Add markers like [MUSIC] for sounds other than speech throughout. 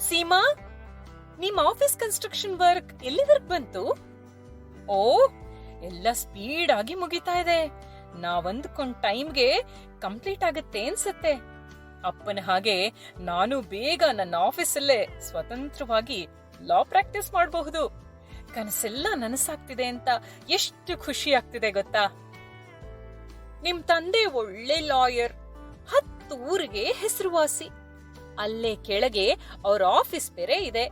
ಸೀಮಾ ನಿಮ್ office construction work ಎಲ್ಲಿವರೆಗ್ ಬಂತು? ಓ, ಎಲ್ಲ ಸ್ಪೀಡ್ ಆಗಿ ಮುಗಿತಾ ಇದೆ. ನಾವಂದ್ಕೊಂಡ್ ಟೈಮ್ಗೆ ಕಂಪ್ಲೀಟ್ ಆಗುತ್ತೆ ಅನ್ಸತ್ತೆ. ಅಪ್ಪನ ಹಾಗೆ ನಾನು ಬೇಗ ನನ್ನ ಆಫೀಸಲ್ಲೇ ಸ್ವತಂತ್ರವಾಗಿ ಲಾ ಪ್ರಾಕ್ಟೀಸ್ ಮಾಡಬಹುದು. ಕನಸೆಲ್ಲ ನನಸಾಗ್ತಿದೆ ಅಂತ ಎಷ್ಟು ಖುಷಿ ಆಗ್ತಿದೆ ಗೊತ್ತಾ? ನಿಮ್ ತಂದೆ ಒಳ್ಳೆ ಲಾಯರ್ ಹತ್ತು ಊರಿಗೆ ಹೆಸರುವಾಸಿ. ಅಲ್ಲೇ ಕೆಳಗೆ ಅವ್ರ ಆಫೀಸ್ ಬೇರೆ ಇದೆ.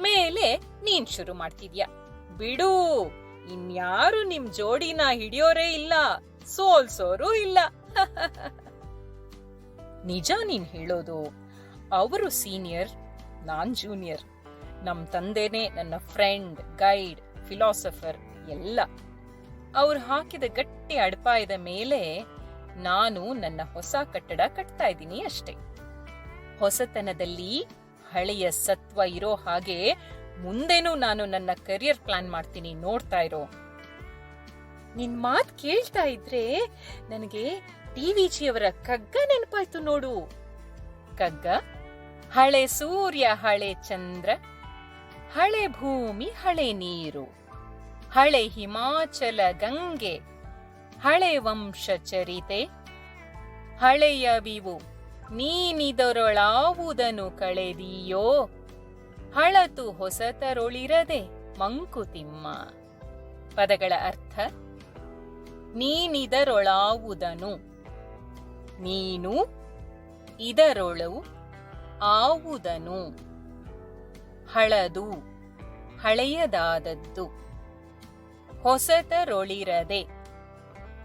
ಮೇಲೆ ನೀನ್ ಶುರು ಮಾಡ್ತಿದ್ಯಾ? ಬಿಡು, ಇನ್ಯಾರು ನಿಮ್ ಜೋಡಿನ ಹಿಡಿಯೋರೇ ಇಲ್ಲ, ಸೋಲ್ಸೋರು ಇಲ್ಲ. [LAUGHS] ನಿಜ ನೀನ್ ಹೇಳೋದು, ಅವರು ಸೀನಿಯರ್ ನಾನ್ ಜೂನಿಯರ್ ನಮ್ ತಂದೆನೇ ನನ್ನ ಫ್ರೆಂಡ್ ಗೈಡ್ ಫಿಲಾಸಫರ್ ಎಲ್ಲ. ಅವ್ರು ಹಾಕಿದ ಗಟ್ಟಿ ಅಡಪಾಯದ ಮೇಲೆ ನಾನು ನನ್ನ ಹೊಸ ಕಟ್ಟಡ ಕಟ್ತಾ ಇದ್ದೀನಿ ಅಷ್ಟೇ. ಹೊಸತನದಲ್ಲಿ ಹಳೆಯ ಸತ್ವ ಇರೋ ಹಾಗೆ ಮುಂದೆನೂ ನಾನು ನನ್ನ ಕರಿಯರ್ ಪ್ಲಾನ್ ಮಾಡ್ತೀನಿ, ನೋಡ್ತಾ ಇರೋ. ನಿನ್ ಮಾತ್ ಕೇಳ್ತಾ ಇದ್ರೆ ನನಗೆ ಟಿವಿಜಿಯವರ ಕಗ್ಗ ನೆನಪಾಯ್ತು ನೋಡು. ಕಗ್ಗ? ಹಳೆ ಸೂರ್ಯ, ಹಳೆ ಚಂದ್ರ, ಹಳೆ ಭೂಮಿ, ಹಳೆ ನೀರು, ಹಳೆ ಹಿಮಾಚಲ ಗಂಗೆ, ಹಳೆ ವಂಶ ಚರಿತೆ ಹಳೆಯ ಬಿವು ನೀನಿದರೊಳಾವುದನು ಕಳೆದೀಯೋ? ಹಳತು ಹೊಸತರೊಳಿರದೆ ಮಂಕುತಿಮ್ಮ. ಪದಗಳ ಅರ್ಥ, ನೀನಿದರೊಳಾವುದನು. ನೀನು ಇದರೊಳು ಆವುದನು. ಹಳದು ಹಳೆಯದಾದದ್ದು. ಹೊಸತರೊಳಿರದೆ,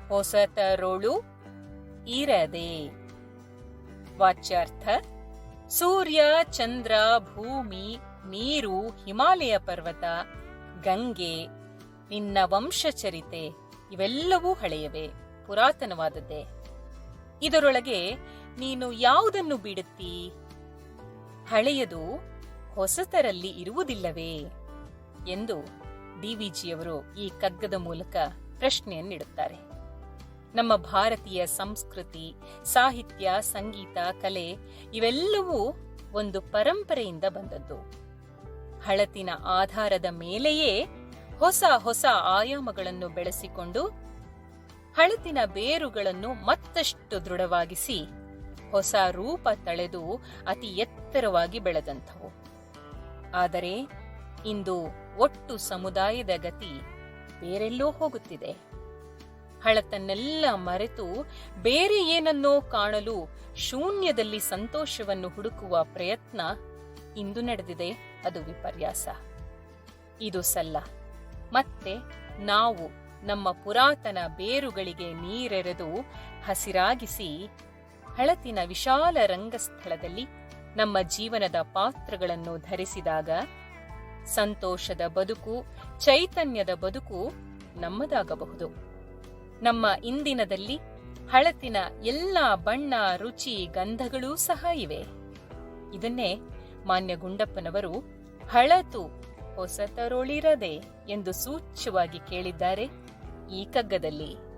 ಹೊಸತರೊಳು ಇರದೆ. ವಾಚ್ಯಾರ್ಥ, ಸೂರ್ಯ, ಚಂದ್ರ, ಭೂಮಿ, ನೀರು, ಹಿಮಾಲಯ ಪರ್ವತ, ಗಂಗೆ, ನಿನ್ನ ವಂಶಚರಿತೆ, ಇವೆಲ್ಲವೂ ಹಳೆಯವೇ, ಪುರಾತನವಾದದ್ದೇ. ಇದರೊಳಗೆ ನೀನು ಯಾವುದನ್ನು ಬಿಡುತ್ತೀ? ಹಳೆಯದು ಹೊಸತರಲ್ಲಿ ಇರುವುದಿಲ್ಲವೇ? ಎಂದು ಡಿವಿಜಿಯವರು ಈ ಕಗ್ಗದ ಮೂಲಕ ಪ್ರಶ್ನೆಯನ್ನಿಡುತ್ತಾರೆ. ನಮ್ಮ ಭಾರತೀಯ ಸಂಸ್ಕೃತಿ, ಸಾಹಿತ್ಯ, ಸಂಗೀತ, ಕಲೆ ಇವೆಲ್ಲವೂ ಒಂದು ಪರಂಪರೆಯಿಂದ ಬಂದದ್ದು. ಹಳತಿನ ಆಧಾರದ ಮೇಲೆಯೇ ಹೊಸ ಹೊಸ ಆಯಾಮಗಳನ್ನು ಬೆಳೆಸಿಕೊಂಡು ಹಳತಿನ ಬೇರುಗಳನ್ನು ಮತ್ತಷ್ಟು ದೃಢವಾಗಿಸಿ ಹೊಸ ರೂಪ ತಳೆದು ಅತಿ ಎತ್ತರವಾಗಿ ಬೆಳೆದಂಥವು. ಆದರೆ ಇಂದು ಒಟ್ಟು ಸಮುದಾಯದ ಗತಿ ಬೇರೆಲ್ಲೋ ಹೋಗುತ್ತಿದೆ. ಹಳತನ್ನೆಲ್ಲ ಮರೆತು ಬೇರೆ ಏನನ್ನೋ ಕಾಣಲು ಶೂನ್ಯದಲ್ಲಿ ಸಂತೋಷವನ್ನು ಹುಡುಕುವ ಪ್ರಯತ್ನ ಇಂದು ನಡೆದಿದೆ. ಅದು ವಿಪರ್ಯಾಸ. ಇದು ಸಲ್ಲ. ಮತ್ತೆ ನಾವು ನಮ್ಮ ಪುರಾತನ ಬೇರುಗಳಿಗೆ ನೀರೆರೆದು ಹಸಿರಾಗಿಸಿ ಹಳತಿನ ವಿಶಾಲ ರಂಗಸ್ಥಳದಲ್ಲಿ ನಮ್ಮ ಜೀವನದ ಪಾತ್ರಗಳನ್ನು ಧರಿಸಿದಾಗ ಸಂತೋಷದ ಬದುಕು, ಚೈತನ್ಯದ ಬದುಕು ನಮ್ಮದಾಗಬಹುದು. ನಮ್ಮ ಇಂದಿನದಲ್ಲಿ ಹಳತಿನ ಎಲ್ಲ ಬಣ್ಣ, ರುಚಿ, ಗಂಧಗಳೂ ಸಹ ಇವೆ. ಇದನ್ನೇ ಮಾನ್ಯ ಗುಂಡಪ್ಪನವರು ಹಳತು ಹೊಸತರೊಳಿರದೆ ಎಂದು ಸೂಚ್ಯವಾಗಿ ಕೇಳಿದ್ದಾರೆ ಈ ಕಗ್ಗದಲ್ಲಿ.